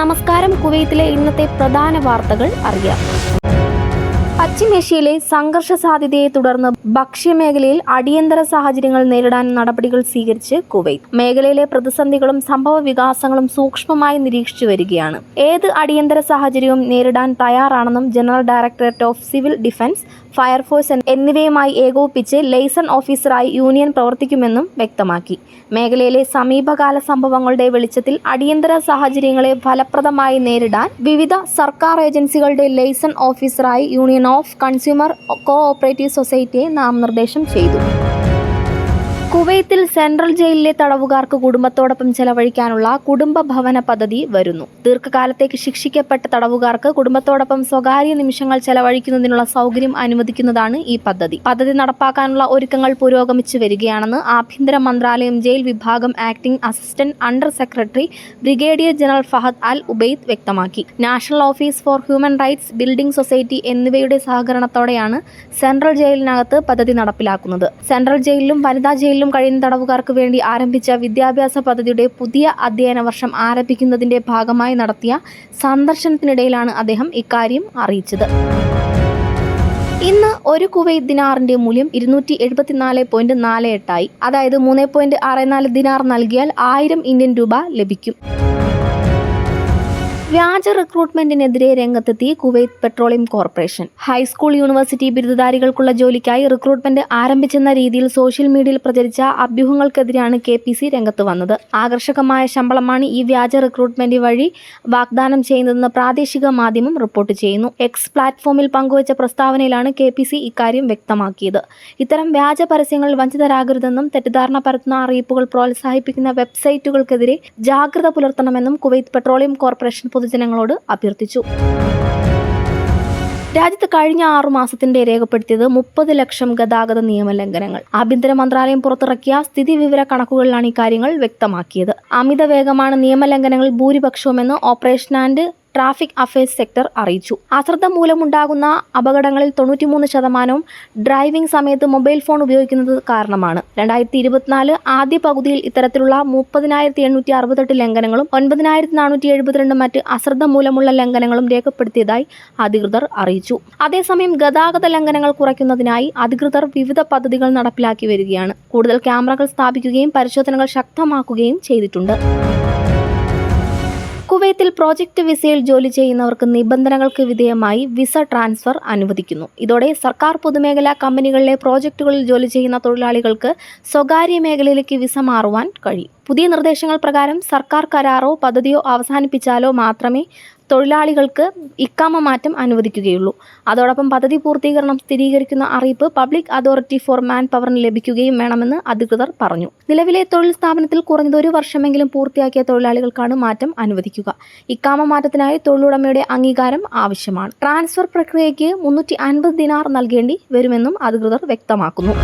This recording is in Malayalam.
നമസ്കാരം കുവൈത്തിലെ ഇന്നത്തെ പ്രധാന വാർത്തകൾ അറിയാം. പശ്ചിമേഷ്യയിലെ സംഘർഷ സാധ്യതയെ തുടർന്ന് ഭക്ഷ്യമേഖലയിൽ അടിയന്തര സാഹചര്യങ്ങൾ നേരിടാൻ നടപടികൾ സ്വീകരിച്ച് കുവൈത്ത്. മേഖലയിലെ പ്രതിസന്ധികളും സംഭവ വികാസങ്ങളും സൂക്ഷ്മമായി നിരീക്ഷിച്ചു വരികയാണ്. ഏത് അടിയന്തര സാഹചര്യവും നേരിടാൻ തയ്യാറാണെന്നും general directorate of civil defence fire force എന്നിവയുമായി ഏകോപിപ്പിച്ച് ലൈസൺ ഓഫീസറായി യൂണിയൻ പ്രവർത്തിക്കുമെന്നും വ്യക്തമാക്കി. മേഖലയിലെ സമീപകാല സംഭവങ്ങളുടെ വെളിച്ചത്തിൽ അടിയന്തര സാഹചര്യങ്ങളെ ഫലപ്രദമായി നേരിടാൻ വിവിധ സർക്കാർ ഏജൻസികളുടെ ലൈസൺ ഓഫീസറായി union of consumer co operative സൊസൈറ്റിയെ നാമനിർദ്ദേശം ചെയ്തു. കുവൈത്തിൽ സെൻട്രൽ ജയിലിലെ തടവുകാർക്ക് കുടുംബത്തോടൊപ്പം ചെലവഴിക്കാനുള്ള കുടുംബ ഭവന പദ്ധതി വരുന്നു. ദീർഘകാലത്തേക്ക് ശിക്ഷിക്കപ്പെട്ട തടവുകാർക്ക് കുടുംബത്തോടൊപ്പം സ്വകാര്യ നിമിഷങ്ങൾ ചെലവഴിക്കുന്നതിനുള്ള സൗകര്യം അനുവദിക്കുന്നതാണ് ഈ പദ്ധതി. പദ്ധതി നടപ്പാക്കാനുള്ള ഒരുക്കങ്ങൾ പുരോഗമിച്ചു വരികയാണെന്ന് ആഭ്യന്തര മന്ത്രാലയം ജയിൽ വിഭാഗം acting assistant under secretary brigadier general Fahad Al Ubaid വ്യക്തമാക്കി. National office for human rights building society എന്നിവയുടെ സഹകരണത്തോടെയാണ് സെൻട്രൽ ജയിലിനകത്ത് പദ്ധതി നടപ്പിലാക്കുന്നത്. സെൻട്രൽ ജയിലിലും വനിതാ ജയിലിലും കഴിയുന്ന തടവുകാർക്ക് വേണ്ടി ആരംഭിച്ച വിദ്യാഭ്യാസ പദ്ധതിയുടെ പുതിയ അധ്യയന വർഷം ആരംഭിക്കുന്നതിന്റെ ഭാഗമായി നടത്തിയ സന്ദർശനത്തിനിടയിലാണ് അദ്ദേഹം ഇക്കാര്യം അറിയിച്ചത്. ഇന്ന് ഒരു കുവൈത്ത് ദിനാറിന്റെ മൂല്യം ഇരുന്നൂറ്റി എഴുപത്തിനാല് പോയിന്റ് നാല് എട്ടായി. അതായത് മൂന്ന് പോയിന്റ് ആറ് നാല് ദിനാർ നൽകിയാൽ ആയിരം ഇന്ത്യൻ രൂപ ലഭിക്കും. വ്യാജ റിക്രൂട്ട്മെന്റിനെതിരെ രംഗത്തെത്തി Kuwait petroleum corporation. High school university ബിരുദധാരികൾക്കുള്ള ജോലിക്കായി റിക്രൂട്ട്മെന്റ് ആരംഭിച്ചെന്ന രീതിയിൽ സോഷ്യൽ മീഡിയയിൽ പ്രചരിച്ച അഭ്യൂഹങ്ങൾക്കെതിരെയാണ് കെ പി സി രംഗത്ത് വന്നത്. ആകർഷകമായ ശമ്പളമാണ് ഈ വ്യാജ റിക്രൂട്ട്മെന്റ് വഴി വാഗ്ദാനം ചെയ്യുന്നതെന്ന് പ്രാദേശിക മാധ്യമം റിപ്പോർട്ട് ചെയ്യുന്നു. എക്സ് പ്ലാറ്റ്ഫോമിൽ പങ്കുവച്ച പ്രസ്താവനയിലാണ് കെ പി സി ഇക്കാര്യം വ്യക്തമാക്കിയത്. ഇത്തരം വ്യാജ പരസ്യങ്ങൾ വഞ്ചിതരാകരുതെന്നും തെറ്റിദ്ധാരണ പരത്തുന്ന അറിയിപ്പുകൾ പ്രോത്സാഹിപ്പിക്കുന്ന വെബ്സൈറ്റുകൾക്കെതിരെ ജാഗ്രത പുലർത്തണമെന്നും കുവൈത്ത് പെട്രോളിയം കോർപ്പറേഷൻ പൊതുജനങ്ങളോട് അഭ്യർത്ഥിച്ചു. രാജ്യത്ത് കഴിഞ്ഞ ആറു മാസത്തിന്റെ രേഖപ്പെടുത്തിയത് മുപ്പത് ലക്ഷം ഗതാഗത നിയമലംഘനങ്ങൾ ആഭ്യന്തര മന്ത്രാലയം പുറത്തിറക്കിയ സ്ഥിതി വിവര കണക്കുകളിലാണ് ഇക്കാര്യങ്ങൾ വ്യക്തമാക്കിയത്. അമിത വേഗമാണ് നിയമലംഘനങ്ങളിൽ ഭൂരിപക്ഷവുമെന്ന് operation and traffic affairs sector അറിയിച്ചു. അശ്രദ്ധ മൂലമുണ്ടാകുന്ന അപകടങ്ങളിൽ തൊണ്ണൂറ്റിമൂന്ന് ശതമാനവും ഡ്രൈവിംഗ് സമയത്ത് മൊബൈൽ ഫോൺ ഉപയോഗിക്കുന്നത് കാരണമാണ്. രണ്ടായിരത്തി ഇരുപത്തിനാല് ആദ്യ പകുതിയിൽ ഇത്തരത്തിലുള്ള മുപ്പതിനായിരത്തി എണ്ണൂറ്റി അറുപത്തെട്ട് ലംഘനങ്ങളും ഒൻപതിനായിരത്തി നാനൂറ്റി എഴുപത്തിരണ്ട് മറ്റ് അശ്രദ്ധ മൂലമുള്ള ലംഘനങ്ങളും രേഖപ്പെടുത്തിയതായി അധികൃതർ അറിയിച്ചു. അതേസമയം ഗതാഗത ലംഘനങ്ങൾ കുറയ്ക്കുന്നതിനായി അധികൃതർ വിവിധ പദ്ധതികൾ നടപ്പിലാക്കി വരികയാണ്. കൂടുതൽ ക്യാമറകൾ സ്ഥാപിക്കുകയും പരിശോധനകൾ ശക്തമാക്കുകയും ചെയ്തിട്ടുണ്ട്. കുവൈത്തിൽ പ്രോജക്റ്റ് വിസയിൽ ജോലി ചെയ്യുന്നവർക്ക് നിബന്ധനകൾക്ക് വിധേയമായി വിസ ട്രാൻസ്ഫർ അനുവദിക്കുന്നു. ഇതോടെ സർക്കാർ പൊതുമേഖലാ കമ്പനികളിലെ പ്രോജക്റ്റുകളിൽ ജോലി ചെയ്യുന്ന തൊഴിലാളികൾക്ക് സ്വകാര്യ മേഖലയിലേക്ക് വിസ മാറുവാൻ കഴിയും. പുതിയ നിർദ്ദേശങ്ങൾ പ്രകാരം സർക്കാർ കരാറോ പദ്ധതിയോ അവസാനിപ്പിച്ചാലോ മാത്രമേ തൊഴിലാളികൾക്ക് ഇക്കാമ മാറ്റം അനുവദിക്കുകയുള്ളൂ. അതോടൊപ്പം പദ്ധതി പൂർത്തീകരണം സ്ഥിരീകരിക്കുന്ന അറിയിപ്പ് പബ്ലിക് അതോറിറ്റി ഫോർ മാൻ പവറിന് ലഭിക്കുകയും വേണമെന്ന് അധികൃതർ പറഞ്ഞു. നിലവിലെ തൊഴിൽ സ്ഥാപനത്തിൽ കുറഞ്ഞത് ഒരു വർഷമെങ്കിലും പൂർത്തിയാക്കിയ തൊഴിലാളികൾക്കാണ് മാറ്റം അനുവദിക്കുക. ഇക്കാമ മാറ്റത്തിനായി തൊഴിലുടമയുടെ അംഗീകാരം ആവശ്യമാണ്. ട്രാൻസ്ഫർ പ്രക്രിയയ്ക്ക് മുന്നൂറ്റി അൻപത് ദിനാർ നൽകേണ്ടി വരുമെന്നും അധികൃതർ വ്യക്തമാക്കുന്നു.